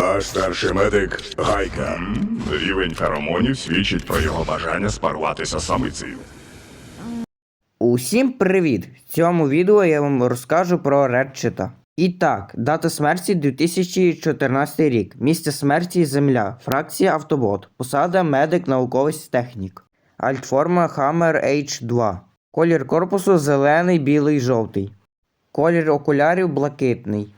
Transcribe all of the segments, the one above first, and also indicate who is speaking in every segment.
Speaker 1: Наш старший медик Гайка.
Speaker 2: Рівень феромонів свідчить про його бажання спаруватися самицею.
Speaker 3: Усім привіт! В цьому відео я вам розкажу про Редчита. І так, дата смерті 2014 рік. Місце смерті Земля. Фракція Автобот. Посада медик, науковець технік. Альтформа Hammer H2. Колір корпусу зелений, білий, жовтий. Колір окулярів блакитний.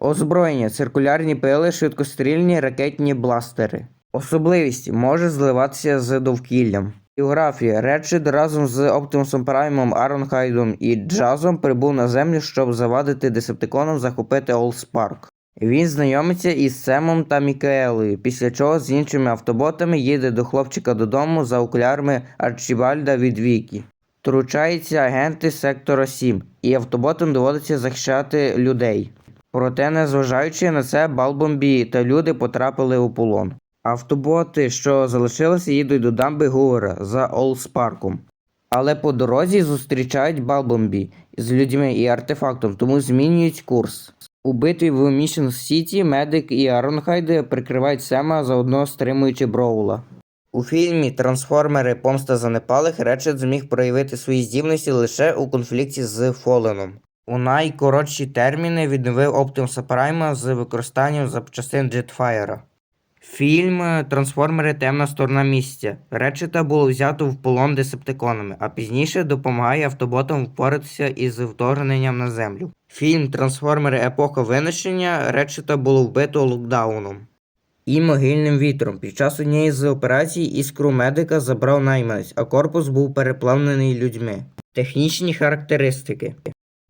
Speaker 3: Озброєння циркулярні пили, швидкострільні ракетні бластери. Особливість може зливатися з довкіллям. Біографія Редшит разом з Оптимусом Праймом, Аронхайдом і Джазом прибув на землю, щоб завадити десептиконам захопити Олспарк. Він знайомиться із Семом та Мікаелою, після чого з іншими автоботами їде до хлопчика додому за окулярами Арчібальда від Вікі. Втручаються агенти сектора 7, і автоботам доводиться захищати людей. Проте, незважаючи на це, Балбомбі та люди потрапили у полон. Автоботи, що залишилися, їдуть до дамби Гувера за Олспарком. Але по дорозі зустрічають Балбомбі з людьми і артефактом, тому змінюють курс. У битві в Мішн Сіті медик і Аронхайди прикривають Сема, заодно стримуючи Броула. У фільмі Трансформери Помста занепалих Речет зміг проявити свої здібності лише у конфлікті з Фоленом. У найкоротші терміни відновив Оптимуса Прайма з використанням запчастин Джетфаєра. Фільм Трансформери Темна сторона місця. Речета було взято в полон десептиконами, а пізніше допомагає автоботам впоратися із вторгненням на землю. Фільм Трансформери Епоха винищення Речета було вбито локдауном і могильним вітром. Під час однієї з операцій іскру медика забрав найманець, а корпус був переплавлений людьми. Технічні характеристики.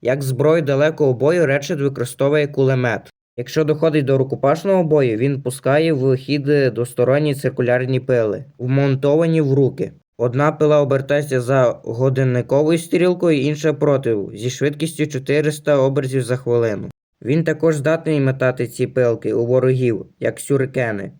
Speaker 3: Як зброю далекого бою Речет використовує кулемет. Якщо доходить до рукопашного бою, він пускає в хід двосторонні циркулярні пили, вмонтовані в руки. Одна пила обертається за годинниковою стрілкою, інша проти, зі швидкістю 400 обертів за хвилину. Він також здатний метати ці пилки у ворогів, як сюрикени.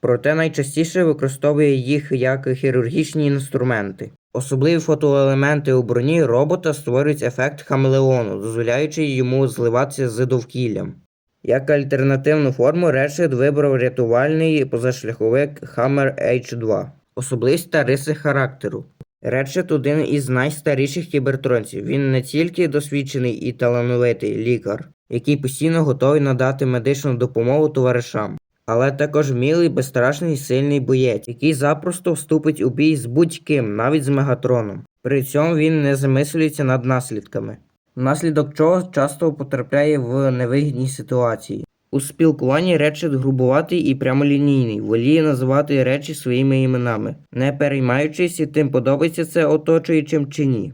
Speaker 3: Проте найчастіше використовує їх як хірургічні інструменти. Особливі фотоелементи у броні робота створюють ефект хамелеону, дозволяючи йому зливатися з довкіллям. Як альтернативну форму Решет вибрав рятувальний позашляховик Hammer H2. Особливість та риси характеру. Редшет один із найстаріших кібертронців. Він не тільки досвідчений і талановитий лікар, який постійно готовий надати медичну допомогу товаришам, але також вмілий, безстрашний сильний боєць, який запросто вступить у бій з будь-ким, навіть з Мегатроном. При цьому він не замислюється над наслідками, внаслідок чого часто потрапляє в невигідні ситуації. У спілкуванні Редшет грубуватий і прямолінійний, воліє називати речі своїми іменами, не переймаючись тим подобається це оточуючим чи ні.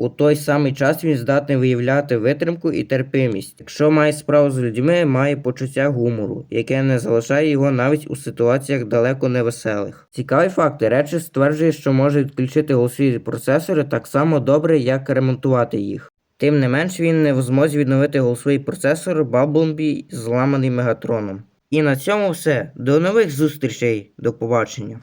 Speaker 3: У той самий час він здатний виявляти витримку і терпимість. Якщо має справу з людьми, має почуття гумору, яке не залишає його навіть у ситуаціях далеко невеселих. Цікавий факт, Речі стверджує, що може відключити голосові процесори так само добре, як ремонтувати їх. Тим не менш, він не в змозі відновити голосовий процесор Bumblebee, зламаний Мегатроном. І на цьому все. До нових зустрічей. До побачення.